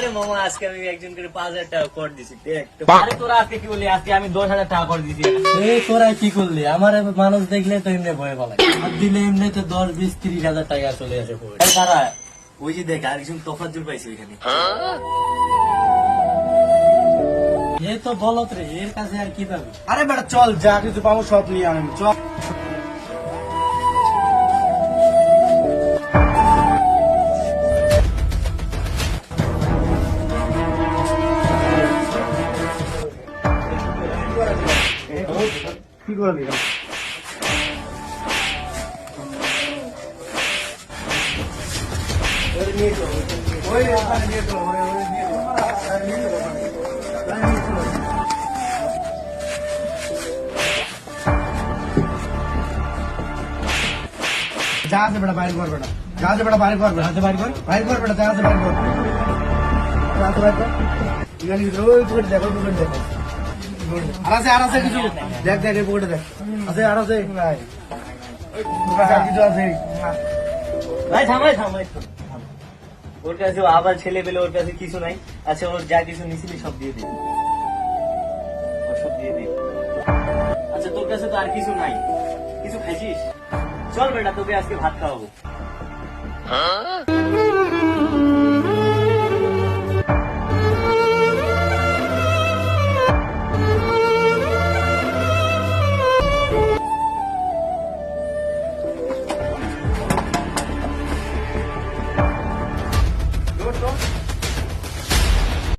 আজকে আমি একজন করে পাঁচ হাজার টাকা কর দিছি দেখ। আরে তোরা আজকে কি বলি আজকে আমি দশ হাজার টাকা করে দিছি। এই তোরা কি করলি? আমার মানুষ দেখলে তো এমনি ভয় পালাই আর দিলে এমনি তো দশ বিশ ত্রিশ হাজার টাকা চলে আসে দাঁড়া ওই যে দেখ আরেকজন তফাজ্জুল পাইছে ওইখানে। এ তো বলত রে এর কাছে আর কি পাবি? আরে বেটা চল যা কিছু পাবো সব নিয়ে আনব চল। কি করলি ওই ওখানে নিয়ে চলো ওই ওই নিয়ে চলো ওই নিয়ে চলো ওখানে। ওই নিয়ে চলো। যা আছে বেটা বাইরে কর বেটা যা আছে বেটা বাইরে কর বেটা হাতে বাইরে কর বাইরে কর বেটা যা আছে বাইরে কর যা আছে আর আছে আর আছে কিছু। দেখ দেখ এই পকেটে দেখ। আছে আর আছে। নাই কিছু আছে। ভাই থামাই থামাই ওর কাছে আবার ছেলে পেলে ওর কাছে কিছু নাই। আচ্ছা ওর যা কিছু নিছিলি সব দিয়ে ও সব দিয়ে দিবি আচ্ছা তোর কাছে তো আর কিছু নাই। কিছু খাইছিস? চল বেটা তোকে আজকে ভাত খাওয়াবো।